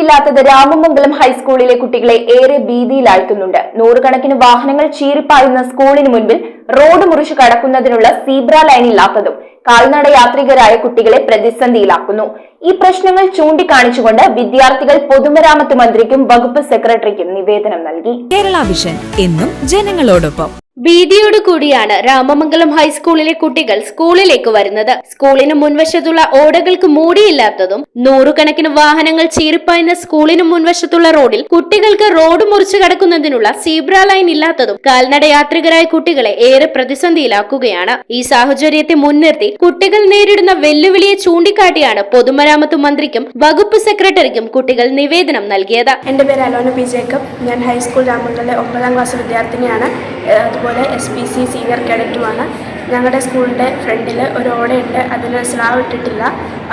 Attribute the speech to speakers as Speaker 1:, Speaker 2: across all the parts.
Speaker 1: ഇല്ലാത്തത് രാമമംഗലം ഹൈസ്കൂളിലെ കുട്ടികളെ ഏറെ ഭീതിയിലാഴ്ത്തുന്നുണ്ട്. നൂറുകണക്കിന് വാഹനങ്ങൾ ചീറിപ്പായുന്ന സ്കൂളിന് മുൻപിൽ റോഡ് മുറിച്ചു കടക്കുന്നതിനുള്ള സീബ്ര ലൈൻ ഇല്ലാത്തതും കാൽനട യാത്രികരായ കുട്ടികളെ പ്രതിസന്ധിയിലാക്കുന്നു. ഈ പ്രശ്നങ്ങൾ ചൂണ്ടിക്കാണിച്ചുകൊണ്ട് വിദ്യാർത്ഥികൾ പൊതുമരാമത്ത് മന്ത്രിക്കും വകുപ്പ് സെക്രട്ടറിക്കും നിവേദനം നൽകി.
Speaker 2: കേരള വിഷൻ എന്നും ജനങ്ങളോടൊപ്പം.
Speaker 3: ഭീതിയോടു കൂടിയാണ് രാമമംഗലം ഹൈസ്കൂളിലെ കുട്ടികൾ സ്കൂളിലേക്ക് വരുന്നത്. സ്കൂളിന് മുൻവശത്തുള്ള ഓടകൾക്ക് മൂടിയില്ലാത്തതും നൂറുകണക്കിന് വാഹനങ്ങൾ ചീറിപ്പായുന്ന സ്കൂളിന് മുൻവശത്തുള്ള റോഡിൽ കുട്ടികൾക്ക് റോഡ് മുറിച്ചു കടക്കുന്നതിനുള്ള സീബ്ര ലൈൻ ഇല്ലാത്തതും കാൽനട യാത്രികരായ കുട്ടികളെ ഏറെ പ്രതിസന്ധിയിലാക്കുകയാണ്. ഈ സാഹചര്യത്തെ മുൻനിർത്തി കുട്ടികൾ നേരിടുന്ന വെല്ലുവിളിയെ ചൂണ്ടിക്കാട്ടിയാണ് പൊതുമരാമത്ത് മന്ത്രിക്കും വകുപ്പ് സെക്രട്ടറിക്കും കുട്ടികൾ നിവേദനം നൽകിയത്.
Speaker 4: എന്റെ പേര് അലോന പി ജേക്കബ്. ഞാൻ ഹൈസ്കൂൾ രാമംഗലിലെ ഒമ്പതാം ക്ലാസ് വിദ്യാർത്ഥിനിയാണ്. ഏഹ് അതുപോലെ എസ് പി സി സീനിയർ കേഡറ്റുമാണ് ഞങ്ങളുടെ സ്കൂളിന്റെ ഫ്രണ്ടിൽ ഒരു ഓടയുണ്ട്. അതിൽ സ്ലാവ് ഇട്ടിട്ടില്ല.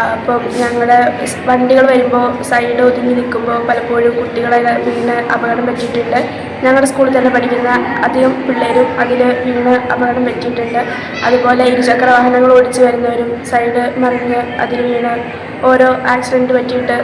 Speaker 4: അപ്പം ഞങ്ങൾ വണ്ടികൾ വരുമ്പോൾ സൈഡ് ഒതുങ്ങി നിൽക്കുമ്പോൾ പലപ്പോഴും കുട്ടികളെ വീണ് അപകടം പറ്റിയിട്ടുണ്ട്. ഞങ്ങളുടെ സ്കൂളിൽ തന്നെ പഠിക്കുന്ന അധികം പിള്ളേരും അതിൽ വീണ് അപകടം പറ്റിയിട്ടുണ്ട്. അതുപോലെ ഇരുചക്ര വാഹനങ്ങൾ ഓടിച്ചു വരുന്നവരും സൈഡ് മറിഞ്ഞ് അതിൽ വീണ് ഓരോ ആക്സിഡന്റ് പറ്റിയിട്ട്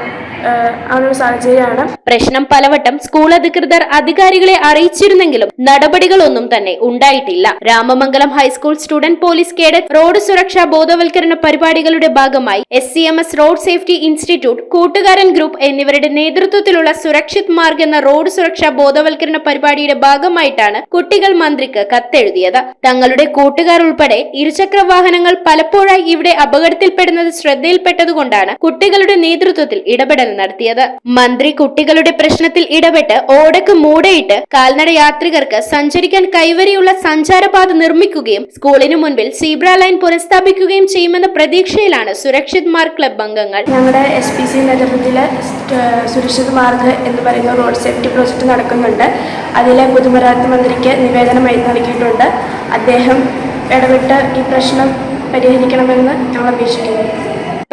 Speaker 4: ആ സാഹചര്യമാണ്.
Speaker 3: പ്രശ്നം പലവട്ടം സ്കൂൾ അധികൃതർ അധികാരികളെ അറിയിച്ചിരുന്നെങ്കിലും നടപടികളൊന്നും തന്നെ ഉണ്ടായിട്ടില്ല. Ramamangalam high school student police cadet road സുരക്ഷാ ബോധവൽക്കരണ പരിപാടികളുടെ ഭാഗമായി S C M S road safety institute കൂട്ടുകാരൻ ഗ്രൂപ്പ് എന്നിവരുടെ നേതൃത്വത്തിലുള്ള സുരക്ഷിത് മാർഗ് എന്ന റോഡ് സുരക്ഷാ ബോധവൽക്കരണ പരിപാടിയുടെ ഭാഗമായിട്ടാണ് കുട്ടികൾ മന്ത്രിക്ക് കത്തെഴുതിയത്. തങ്ങളുടെ കൂട്ടുകാർ ഉൾപ്പെടെ ഇരുചക്ര വാഹനങ്ങൾ പലപ്പോഴായി ഇവിടെ അപകടത്തിൽപ്പെടുന്നത് ശ്രദ്ധയിൽപ്പെട്ടതുകൊണ്ടാണ് കുട്ടികളുടെ നേതൃത്വത്തിൽ ഇടപെടൽ നടത്തിയത്. മന്ത്രി കുട്ടികളുടെ പ്രശ്നത്തിൽ ഇടപെട്ട് ഓടക്ക് മൂടയിട്ട് കാൽനട യാത്രികർക്ക് സഞ്ചരിക്കാൻ കൈവരിയുള്ള സഞ്ചാരപാത നിർമ്മിക്കുകയും സ്കൂളിനു മുൻപിൽ സീബ്ര ലൈൻ പുനഃസ്ഥാപിക്കുകയും ചെയ്യുമെന്ന പ്രതീക്ഷയിലാണ് സുരക്ഷിത് മാർഗ് ക്ലബ് അംഗങ്ങൾ.
Speaker 4: ഞങ്ങളുടെ എസ് പി സി നഗരത്തിലെ സുരക്ഷിത് മാർഗ് എന്ന് പറയുന്ന റോഡ് സേഫ്റ്റി പ്രോജക്റ്റ് നടക്കുന്നുണ്ട്. അതിലെ പൊതുമരാമത്ത് മന്ത്രിക്ക് നിവേദനമായി നൽകിയിട്ടുണ്ട്. അദ്ദേഹം ഇടപെട്ട് ഈ പ്രശ്നം പരിഹരിക്കണമെന്ന് ഞങ്ങൾ അപേക്ഷിക്കുന്നു.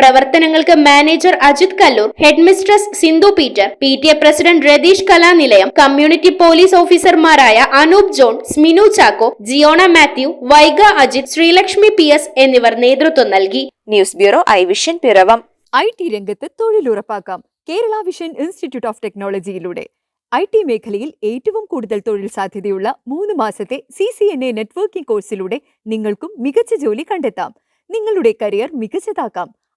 Speaker 3: പ്രവർത്തനങ്ങൾക്ക് manager Ajith Kallur headmistress Sindhu Peter P T A president Rathish Kalanilayam community police ഓഫീസർമാരായ അനൂപ് ജോൺ സ്മിനു ചാക്കോ ജിയോണ മാത്യു വൈഗ അജിത് ശ്രീലക്ഷ്മി പി എസ് എന്നിവർ നേതൃത്വം നൽകി.
Speaker 1: News bureau I vision Piravom.
Speaker 2: I T രംഗത്ത് തൊഴിലുറപ്പാക്കാം. കേരള വിഷൻ ഇൻസ്റ്റിറ്റ്യൂട്ട് ഓഫ് ടെക്നോളജിയിലൂടെ. ഐ ടി മേഖലയിൽ ഏറ്റവും കൂടുതൽ തൊഴിൽ സാധ്യതയുള്ള മൂന്ന് മാസത്തെ C C N A networking കോഴ്സിലൂടെ നിങ്ങൾക്കും മികച്ച ജോലി കണ്ടെത്താം. നിങ്ങളുടെ കരിയർ മികച്ചതാക്കാം.